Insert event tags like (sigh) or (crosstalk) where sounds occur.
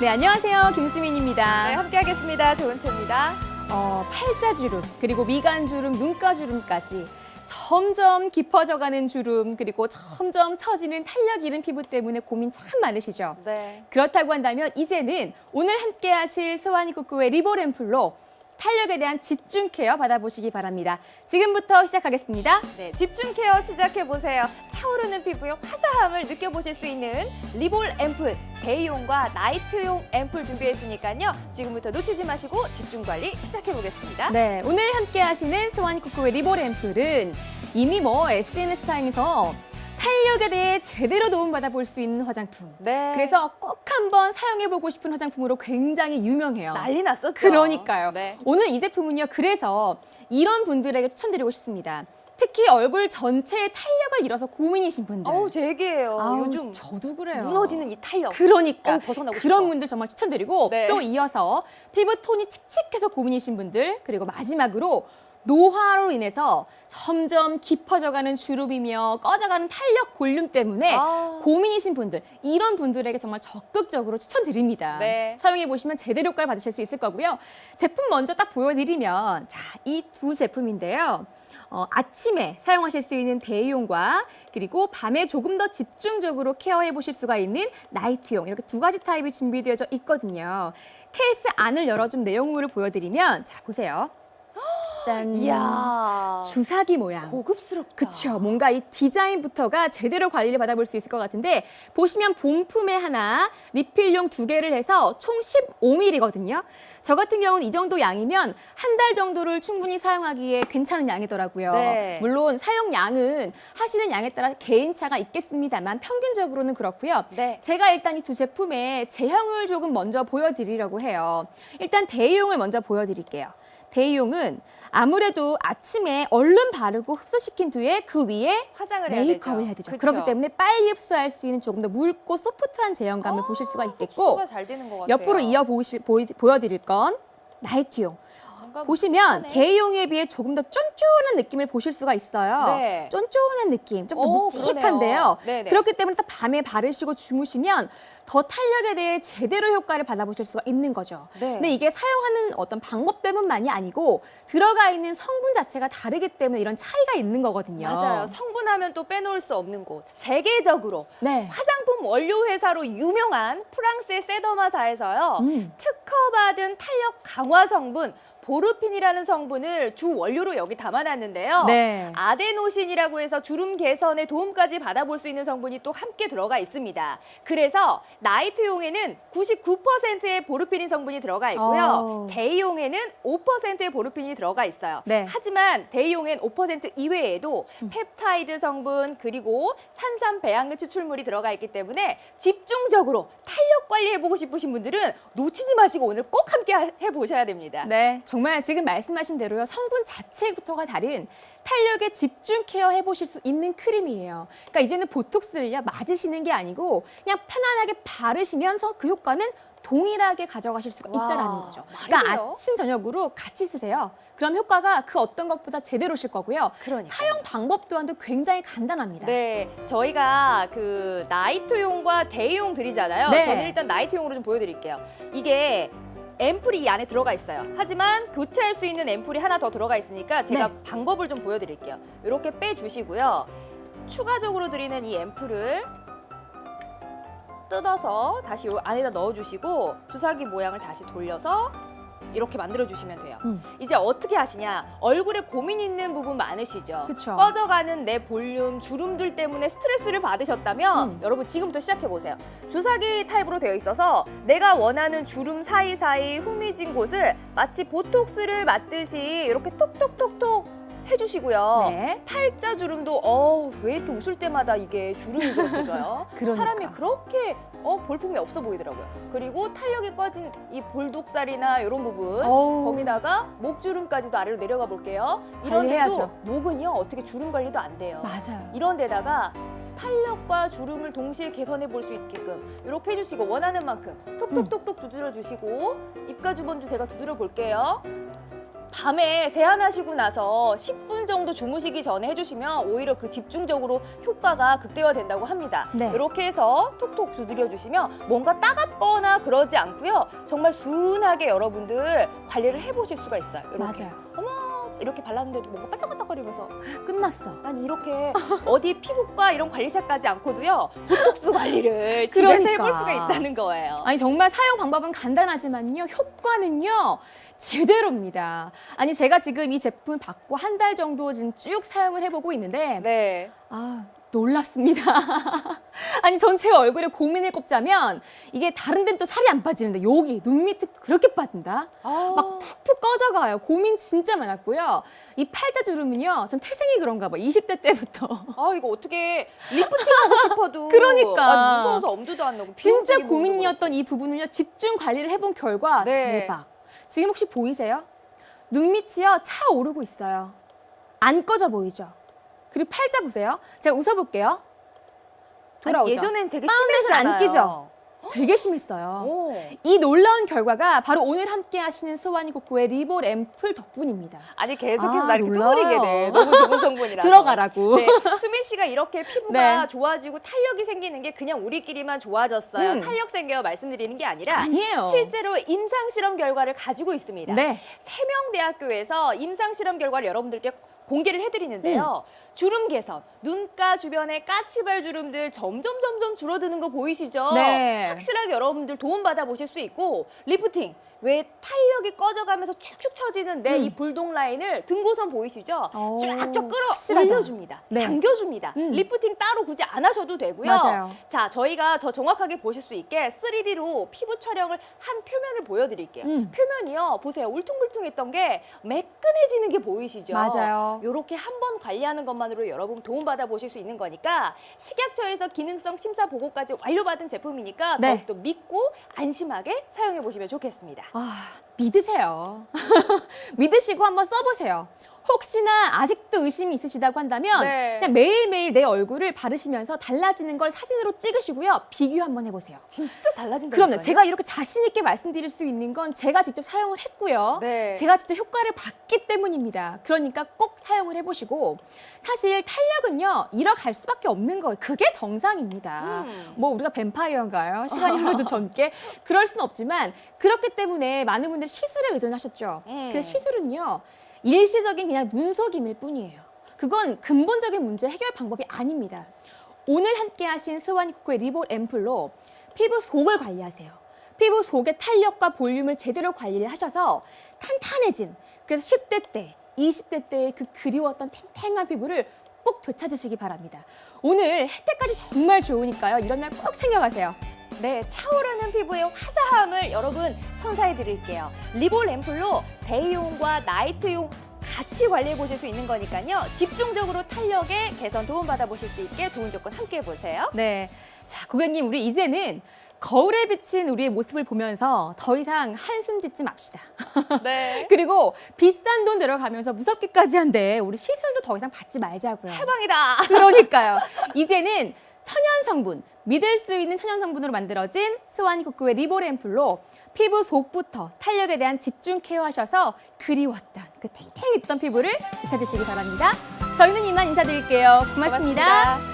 네, 안녕하세요. 김수민입니다. 네, 함께하겠습니다. 조은채입니다. 어, 팔자주름, 그리고 미간주름, 눈가주름까지 점점 깊어져가는 주름, 그리고 점점 처지는 탄력 잃은 피부 때문에 고민 참 많으시죠? 네. 그렇다고 한다면 이제는 오늘 함께 하실 스와니 코코의 리보램플로 탄력에 대한 집중 케어 받아보시기 바랍니다. 지금부터 시작하겠습니다. 네, 집중 케어 시작해 보세요. 차오르는 피부의 화사함을 느껴보실 수 있는 리볼 앰플 데이용과 나이트용 앰플 준비했으니까요. 지금부터 놓치지 마시고 집중 관리 시작해 보겠습니다. 네, 오늘 함께 하시는 스와니 코코의 리보램플은 이미 뭐 SNS상에서 탄력에 대해 제대로 도움받아 볼 수 있는 화장품. 네. 그래서 꼭 한번 사용해보고 싶은 화장품으로 굉장히 유명해요. 난리 났었죠. 그러니까요. 네. 오늘 이 제품은요, 그래서 이런 분들에게 추천드리고 싶습니다. 특히 얼굴 전체에 탄력을 잃어서 고민이신 분들. 어우, 제 얘기예요. 아우, 요즘 저도 그래요. 무너지는 이 탄력. 그러니까 어우, 벗어나고 그런 싶어. 분들 정말 추천드리고 네. 또 이어서 피부 톤이 칙칙해서 고민이신 분들 그리고 마지막으로 노화로 인해서 점점 깊어져가는 주름이며 꺼져가는 탄력 골륜 때문에 아. 고민이신 분들 이런 분들에게 정말 적극적으로 추천드립니다. 네. 사용해 보시면 제대로 효과를 받으실 수 있을 거고요. 제품 먼저 딱 보여드리면 자 이 두 제품인데요. 어, 아침에 사용하실 수 있는 대용과 그리고 밤에 조금 더 집중적으로 케어해 보실 수가 있는 나이트용 이렇게 두 가지 타입이 준비되어져 있거든요. 케이스 안을 열어준 내용물을 보여드리면 자 보세요. 짠. 이야. 주사기 모양. 고급스럽다. 그쵸. 뭔가 이 디자인부터가 제대로 관리를 받아볼 수 있을 것 같은데 보시면 본품에 하나, 리필용 두 개를 해서 총 15ml거든요. 저 같은 경우는 이 정도 양이면 한 달 정도를 충분히 사용하기에 괜찮은 양이더라고요. 네. 물론 사용량은 하시는 양에 따라 개인차가 있겠습니다만 평균적으로는 그렇고요. 네. 제가 일단 이 두 제품의 제형을 조금 먼저 보여드리려고 해요. 일단 대용을 먼저 보여드릴게요. 대용은 아무래도 아침에 얼른 바르고 흡수시킨 뒤에 그 위에 화장을 해야 메이크업을 되죠. 해야 되죠. 그쵸? 그렇기 때문에 빨리 흡수할 수 있는 조금 더 묽고 소프트한 제형감을 보실 수가 있겠고 잘 되는 것 같아요. 옆으로 이어 보실, 보이, 보여드릴 건 나이트용. 보시면. 대용에 비해 조금 더 쫀쫀한 느낌을 보실 수가 있어요. 네. 쫀쫀한 느낌, 조금 더 오, 묵직한데요. 그렇기 때문에 딱 밤에 바르시고 주무시면 더 탄력에 대해 제대로 효과를 받아보실 수가 있는 거죠. 네. 근데 이게 사용하는 어떤 방법 때문만이 아니고 들어가 있는 성분 자체가 다르기 때문에 이런 차이가 있는 거거든요. 맞아요. 성분하면 또 빼놓을 수 없는 곳. 세계적으로 네. 화장품 원료 회사로 유명한 프랑스의 세더마사에서요. 음. 특허받은 탄력 강화 성분 보르핀이라는 성분을 주 원료로 여기 담아놨는데요. 네. 아데노신이라고 해서 주름 개선에 도움까지 받아볼 수 있는 성분이 또 함께 들어가 있습니다. 그래서 나이트용에는 99%의 보르핀 성분이 들어가 있고요. 어. 데이용에는 5%의 보르핀이 들어가 있어요. 네. 하지만 데이용엔 5% 이외에도 펩타이드 성분 그리고 산삼 배양액 추출물이 들어가 있기 때문에 집중적으로 탄력 관리해보고 싶으신 분들은 놓치지 마시고 오늘 꼭 함께 하- 해보셔야 됩니다. 네, 정말 지금 말씀하신 대로요. 성분 자체부터가 다른 탄력에 집중 케어 해보실 수 있는 크림이에요. 그러니까 이제는 보톡스를요 맞으시는 게 아니고 그냥 편안하게 바르시면서 그 효과는 동일하게 가져가실 수가 와, 있다라는 거죠. 그러니까? 아침 저녁으로 같이 쓰세요. 그럼 효과가 그 어떤 것보다 제대로실 거고요. 그러니까. 사용 방법 또한도 굉장히 간단합니다. 네, 저희가 그 나이트용과 데이용 드리잖아요. 네. 저는 일단 나이트용으로 좀 보여드릴게요. 이게 앰플이 이 안에 들어가 있어요. 하지만 교체할 수 있는 앰플이 하나 더 들어가 있으니까 제가 네. 방법을 좀 보여드릴게요. 이렇게 빼주시고요. 추가적으로 드리는 이 앰플을 뜯어서 다시 요 안에다 넣어주시고 주사기 모양을 다시 돌려서 이렇게 만들어 주시면 돼요. 음. 이제 어떻게 하시냐? 얼굴에 고민 있는 부분 많으시죠? 그쵸. 꺼져가는 내 볼륨, 주름들 때문에 스트레스를 받으셨다면 음. 여러분 지금부터 시작해 보세요. 주사기 타입으로 되어 있어서 내가 원하는 주름 사이사이 후미진 곳을 마치 보톡스를 맞듯이 이렇게 톡톡톡톡 해주시고요. 네. 팔자 주름도 어우 왜 이렇게 웃을 때마다 이게 주름이 그렇게 져요? (laughs) 그러니까. 사람이 그렇게 어 볼품이 없어 보이더라고요. 그리고 탄력이 꺼진 이 볼독살이나 이런 부분 어우. 거기다가 목 주름까지도 아래로 내려가 볼게요. 이런 데도 관리해야죠. 목은요 어떻게 주름 관리도 안 돼요. 맞아요. 이런 데다가 탄력과 주름을 동시에 개선해 볼 수 있게끔 이렇게 해주시고 원하는 만큼 톡톡톡톡 두드려 주시고 입가 주번도 제가 두드려 볼게요. 밤에 세안하시고 나서 10분 정도 주무시기 전에 해주시면 오히려 그 집중적으로 효과가 극대화된다고 합니다. 네. 이렇게 해서 톡톡 두드려 주시면 뭔가 따갑거나 그러지 않고요. 정말 순하게 여러분들 관리를 해보실 수가 있어요. 이렇게. 맞아요. 이렇게 발랐는데도 뭔가 반짝반짝거리면서 끝났어. 난 이렇게 (laughs) 어디 피부과 이런 관리샵 가지 않고도요 보톡스 관리를 집에서 그러니까. 해볼 수가 있다는 거예요. 아니 정말 사용 방법은 간단하지만요 효과는요 제대로입니다. 아니 제가 지금 이 제품 받고 한 달 정도 지금 쭉 사용을 해보고 있는데 네. 아 놀랍습니다. (laughs) 아니 전제 얼굴에 고민을 꼽자면 이게 다른 데는 또 살이 안 빠지는데 여기 눈 밑에 그렇게 빠진다. 아, 막 푹푹 꺼져가요. 고민 진짜 많았고요. 이 팔자 주름은요. 전 태생이 그런가 봐. 20대 때부터. 아 이거 어떻게 리프팅 하고 싶어도 (laughs) 그러니까. 아, 무서워서 엄두도 안 나고 진짜 비용적인 고민이었던 이 부분을요 집중 관리를 해본 결과 네. 대박. 지금 혹시 보이세요? 눈 밑이요 차 오르고 있어요. 안 꺼져 보이죠? 그리고 팔자 보세요. 제가 웃어볼게요. 돌아오죠. 예전엔 되게 파운데이션 안 심했잖아요. 끼죠? 되게 심했어요. 오. 이 놀라운 결과가 바로 오늘 함께 하시는 소와니 코코의 리볼 앰플 덕분입니다. 아니 계속해서 아, 나 이렇게. 두드리게 돼. 너무 좋은 성분이라. 들어가라고. 네, 수민 씨가 이렇게 피부가 네. 좋아지고 탄력이 생기는 게 그냥 우리끼리만 좋아졌어요. 음. 탄력 생겨요 말씀드리는 게 아니라 아니에요. 실제로 임상 실험 결과를 가지고 있습니다. 네. 세명대학교에서 임상 실험 결과를 여러분들께 공개를 해드리는데요. 음. 주름 개선, 눈가 주변에 까치발 주름들 점점 점점 줄어드는 거 보이시죠? 네. 확실하게 여러분들 도움 받아 보실 수 있고 리프팅. 왜 탄력이 꺼져가면서 축축 처지는 내 음. 이 불독 라인을 등고선 보이시죠? 오, 쫙쫙 끌어 확실하다. 올려줍니다. 네. 당겨줍니다. 음. 리프팅 따로 굳이 안 하셔도 되고요. 맞아요. 자, 저희가 더 정확하게 보실 수 있게 3D로 피부 촬영을 한 표면을 보여드릴게요. 음. 표면이요, 보세요. 울퉁불퉁했던 게 매끈해지는 게 보이시죠? 맞아요. 이렇게 한 번 관리하는 것만으로 여러분 도움받아 보실 수 있는 거니까 식약처에서 기능성 심사 보고까지 완료받은 제품이니까 네. 더욱더 믿고 안심하게 사용해 보시면 좋겠습니다. 아, 믿으세요. (laughs) 믿으시고 한번 써보세요. 혹시나 아직도 의심이 있으시다고 한다면 네. 그냥 매일매일 내 얼굴을 바르시면서 달라지는 걸 사진으로 찍으시고요. 비교 한번 해보세요. 진짜 달라진다. 그럼요. 제가 이렇게 자신 있게 말씀드릴 수 있는 건 제가 직접 사용을 했고요. 네. 제가 직접 효과를 봤기 때문입니다. 그러니까 꼭 사용을 해보시고 사실 탄력은요 잃어갈 수밖에 없는 거예요. 그게 정상입니다. 음. 뭐 우리가 뱀파이어인가요? 시간이 (laughs) 흘러도 젊게 그럴 수는 없지만 그렇기 때문에 많은 분들이 시술에 의존하셨죠. 음. 그 시술은요 일시적인 그냥 눈속임일 뿐이에요. 그건 근본적인 문제 해결 방법이 아닙니다. 오늘 함께 하신 스와니 코코의 리볼 앰플로 피부 속을 관리하세요. 피부 속의 탄력과 볼륨을 제대로 관리를 하셔서 탄탄해진 그래서 10대 때, 20대 때의 그 그리웠던 탱탱한 피부를 꼭 되찾으시기 바랍니다. 오늘 혜택까지 정말 좋으니까요. 이런 날꼭 챙겨가세요. 네, 차오르는 피부의 화사함을 여러분 선사해 드릴게요. 리볼 앰플로 데이용과 나이트용 같이 관리해 보실 수 있는 거니까요. 집중적으로 탄력에 개선 도움 받아 보실 수 있게 좋은 조건 함께 해 보세요. 네. 자, 고객님, 우리 이제는 거울에 비친 우리의 모습을 보면서 더 이상 한숨 짓지 맙시다. (laughs) 네. 그리고 비싼 돈 들어가면서 무섭기까지 한데 우리 시술도 더 이상 받지 말자고요. 해방이다. 그러니까요. 이제는 천연 성분, 믿을 수 있는 천연 성분으로 만들어진 스와니 코코의 리볼 앰플로 피부 속부터 탄력에 대한 집중 케어하셔서 그리웠던 그 탱탱했던 피부를 되찾으시기 바랍니다. 저희는 이만 인사드릴게요 고맙습니다. 고맙습니다.